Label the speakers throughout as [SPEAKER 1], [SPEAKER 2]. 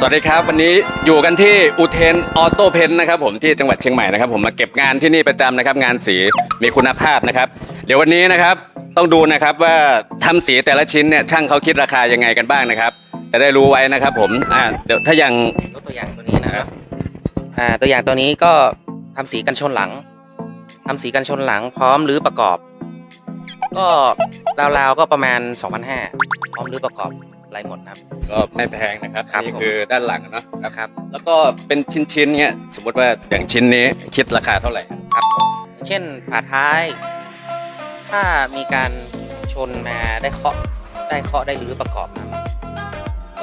[SPEAKER 1] สวัสดีครับ วันนี้อยู่กันที่อุเทนออโต้เพนนะครับผมที่จังหวัดเชียงใหม่นะครับผมมาเก็บงานที่นี่ประจำนะครับ งานสีมีคุณภาพนะครับ เดี๋ยววันนี้นะครับต้องดูนะครับว่าทำสีแต่ละชิ้นเนี่ยช่างเขาคิดราคายังไงกันบ้างนะครับ จะได้รู้ไว้นะครับผมอ่าเดี๋ยวถ้าอย่าง
[SPEAKER 2] ยกตัวอย่างตัวนี้นะครับอ่าตัวอย่างตัวนี้ก็ทำสีกันชนหลังทำสีกันชนหลังพร้อมหรือประกอบ ก็ราวๆก็ประมาณ2,500พร้อมหรือประกอบ ไรหมดนะครับ
[SPEAKER 1] ก็ไม่แพงนะครับ
[SPEAKER 2] ครับ
[SPEAKER 1] นี่
[SPEAKER 2] ผม
[SPEAKER 1] คือด้านหลังเนาะครับ
[SPEAKER 2] ครับ
[SPEAKER 1] แล้วก็เป็นชิ้นๆเนี่ยสมมติว่าอย่างชิ้นนี้คิดราคาเท่าไหร่ครับ
[SPEAKER 2] ครับผมอย่างเช่นฝาท้าย ถ้ามีการชนมาได้เคาะได้เคาะได้หรือประกอบนะครับ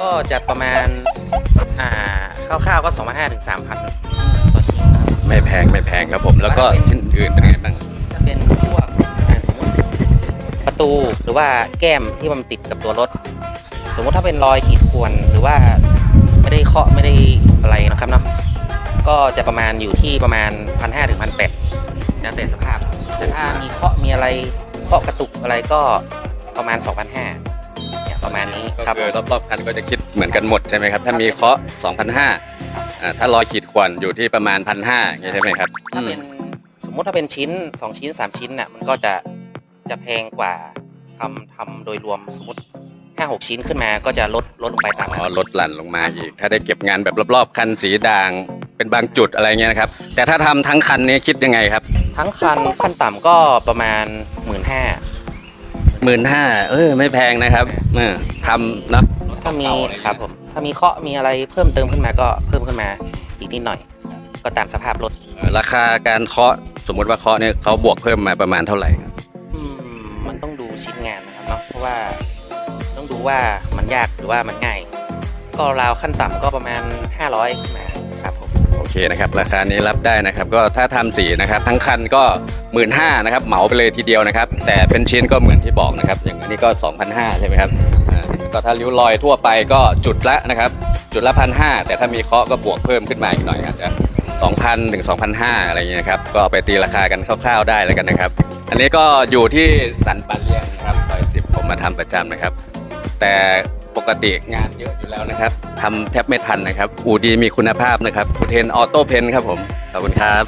[SPEAKER 2] ก็จะประมาณอ่าคร่าวๆก็2,500ถึง3,000ต่อชิ้นนะครับ
[SPEAKER 1] ไม่แพงไม่แพงครับผม แล้วก็ชิ้นอื่นเป็นไงบ้าง
[SPEAKER 2] จะเป็นพวกอ่าสมมติประตูหรือว่าแก้มที่มันติดกับตัวรถ สมมติถ้าเป็นรอยขีดข่วนหรือว่าไม่ได้เคาะไม่ได้อะไรนะครับเนาะก็จะประมาณอยู่ที่ประมาณพันห้าถึงพันแปดแล้วแต่สภาพ แต่ถ้ามีเคาะมีอะไรเคาะกระตุกอะไรก็ประมาณ 2,500เนี่ยประมาณนี้
[SPEAKER 1] ก็
[SPEAKER 2] ครับ
[SPEAKER 1] คือรอบๆคันก็จะคิดเหมือนกันหมดใช่ไหมครับ ถ้ามีเคาะ2,500อ่าถ้ารอยขีดข่วนอยู่ที่ประมาณ 1,500อย่างนี้ใช่ไหมครับ
[SPEAKER 2] ถ้าเป็นสมมุติถ้าเป็นชิ้น 2 ชิ้น 3 ชิ้นน่ะมันก็จะจะแพงกว่าทำทำโดยรวมสมมติ 5 6ชิ้นขึ้นมาก็จะลดลดลงไปตาม
[SPEAKER 1] อ๋อ
[SPEAKER 2] นั้น
[SPEAKER 1] ลดหลั่นลงมาอีก ถ้าได้เก็บงานแบบรอบๆ คันสีด่าง เป็นบางจุดอะไรเงี้ยนะครับ แต่ถ้าทำทั้งคันนี้คิดยังไงครับ
[SPEAKER 2] ทั้งคันขั้นต่ำก็ประมาณ1 5ื่นห้า
[SPEAKER 1] หมื่นห้าเออไม่แพงนะครับเออทำเนาะ
[SPEAKER 2] ถ้ามีครับผมถ้ามีเคาะมีอะไรเพิ่มเติมขึ้นมาก็เพิ่มขึ้นมาอีกนิดหน่อย ก็ตามสภาพรถ
[SPEAKER 1] เออราคาการเคาะสมมุติว่าเคาะเนี่ยเขาบวกเพิ่มมาประมาณเท่าไหร่ครับ
[SPEAKER 2] อืมมันต้องดูชิ้นงานนะครับเนาะเพราะว่า ต้องดูว่ามันยากหรือว่ามันง่าย ก็ราวขั้นต่ำก็ประมาณ 500ขึ้นมาครับผม
[SPEAKER 1] โอเคนะครับ ราคานี้รับได้นะครับ ก็ถ้าทำสีนะครับ ทั้งคันก็หมื่นห้านะครับ เหมาไปเลยทีเดียวนะครับ แต่เป็นชิ้นก็เหมือนที่บอกนะครับ อย่างอันนี้ก็2,500ใช่ไหมครับอ่าก็ถ้าริ้วรอยทั่วไปก็จุดละนะครับ จุดละพันห้าแต่ถ้ามีเคาะก็บวกเพิ่มขึ้นมาอีกหน่อยอาจจะ2,000ถึง2,500อะไรอย่างเงี้ยครับก็เอาไปตีราคากันคร่าวๆได้แล้วกันนะครับ อันนี้ก็อยู่ที่สันปาเลียงนะครับซอยสิบผมมาทำประจำนะครับ แต่ปกติงานเยอะอยู่แล้วนะครับทำแทบไม่ทันนะครับ อูดีมีคุณภาพนะครับอุเทนออโต้เพนครับผม ขอบคุณครับ